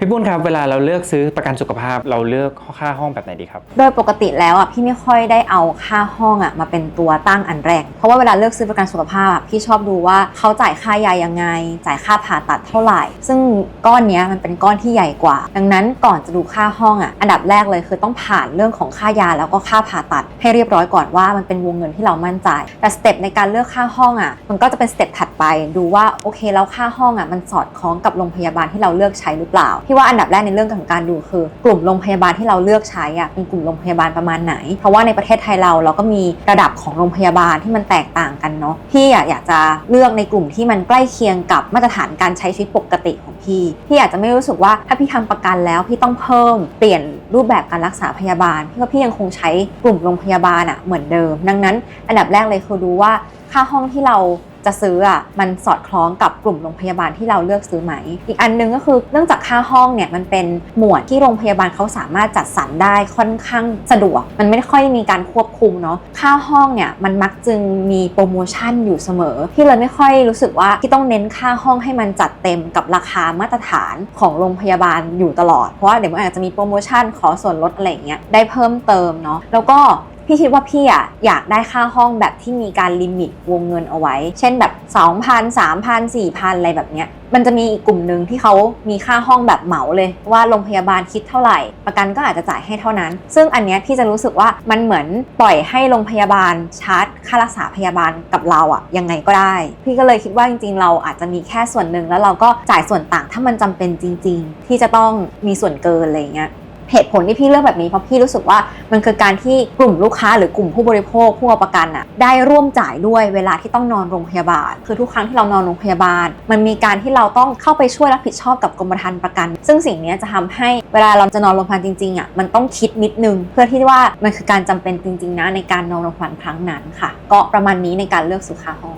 พี่ปุ้นครับ เวลาเราเลือกซื้อประกันสุขภาพเราเลือกค่าห้องแบบไหนดีครับ โดยปกติแล้วอะพี่ไม่ค่อยได้เอาค่าห้องอะมาเป็นตัวตั้งอันแรก เพราะว่าเวลาเลือกซื้อประกันสุขภาพอะพี่ชอบดูว่าเขาจ่ายค่ายายังไง จ่ายค่าผ่าตัดเท่าไหร่ ซึ่งก้อนเนี้ยมันเป็นก้อนที่ใหญ่กว่า ดังนั้นก่อนจะดูค่าห้องอะอันดับแรกเลยคือต้องผ่านเรื่องของค่ายาแล้วก็ค่าผ่าตัด ให้เรียบร้อยก่อนว่ามันเป็นวงเงินที่เรามั่นใจ แต่สเต็ปในการเลือกค่าห้องอะมันก็จะเป็นสเต็ปถัดไปดูว่าโอเคแล้วค่าห้องอะมันสอดคล้องกับโรงพยาบาลที่เราเลือกใช้หรือเปล่าพี่ว่าอันดับแรกในเรื่องของการดูคือ กลุ่มโรงพยาบาลที่เราเลือกใช้อะเป็นกลุ่มโรงพยาบาลประมาณไหน เพราะว่าในประเทศไทยเราเราก็มีระดับของโรงพยาบาลที่มันแตกต่างกันเนาะพี่อะอยากจะเลือกในกลุ่มที่มันใกล้เคียงกับมาตรฐานการใช้ชีวิตปกติของพี่พี่อาจจะไม่รู้สึกว่าถ้าพี่ทำประกันแล้วพี่ต้องเพิ่มเปลี่ยนรูปแบบการรักษาพยาบาลพี่ว่าพี่ยังคงใช้กลุ่มโรงพยาบาลอะเหมือนเดิม ดังนั้น อันดับแรกเลยคือดูว่าค่าห้องที่เรา จะซื้ออะมันสอดคล้องกับกลุ่มโรงพยาบาลที่เราเลือกซื้อไหม อีกอันหนึงก็คือเนื่องจากค่าห้องเนี่ยมันเป็นหมวดที่โรงพยาบาลเขาสามารถจัดสรรได้ค่อนข้างสะดวก มันไม่ค่อยมีการควบคุมเนาะค่าห้องเนี่ยมันมักจึงมีโปรโมชั่นอยู่เสมอพี่เลยไม่ค่อยรู้สึกว่าที่ต้องเน้นค่าห้องให้มันจัดเต็มกับราคามาตรฐานของโรงพยาบาลอยู่ตลอดเพราะว่าเดี๋ยวมันอาจจะมีโปรโมชั่นขอส่วนลดอะไรเงี้ยได้เพิ่มเติมเนาะแล้วก็ พี่คิดว่าพี่อะอยากได้ค่าห้องแบบที่มีการลิมิตวงเงินเอาไว้ เช่นแบบ 2,000 3,000 4,000 อะไรแบบเนี้ยมันจะมีอีกกลุ่มหนึ่งที่เขามีค่าห้องแบบเหมาเลยว่าโรงพยาบาลคิดเท่าไหร่ ประกันก็อาจจะจ่ายให้เท่านั้น ซึ่งอันเนี้ยพี่จะรู้สึกว่ามันเหมือนปล่อยให้โรงพยาบาลชาร์จค่ารักษาพยาบาลกับเราอะยังไงก็ได้ พี่ก็เลยคิดว่าจริง ๆ เราอาจจะมีแค่ส่วนหนึ่งแล้วเราก็จ่ายส่วนต่างถ้ามันจำเป็นจริง ๆ ที่จะต้องมีส่วนเกินอะไรอย่างเงี้ย เหตุผลที่พี่เลือกแบบนี้เพราะพี่รู้สึกว่ามันคือการที่กลุ่มลูกค้าหรือกลุ่มผู้บริโภคผู้เอาประกันอะได้ร่วมจ่ายด้วยเวลาที่ต้องนอนโรงพยาบาล คือทุกครั้งที่เรานอนโรงพยาบาล มันมีการที่เราต้องเข้าไปช่วยรับผิดชอบกับกรมธรรม์ประกัน ซึ่งสิ่งนี้จะทำให้เวลาเราจะนอนโรงพยาบาลจริงๆอะมันต้องคิดนิดนึง เพื่อที่ว่ามันคือการจำเป็นจริงๆนะในการนอนโรงพยาบาลครั้งนั้นค่ะ ก็ประมาณนี้ในการเลือกสุขาห้อง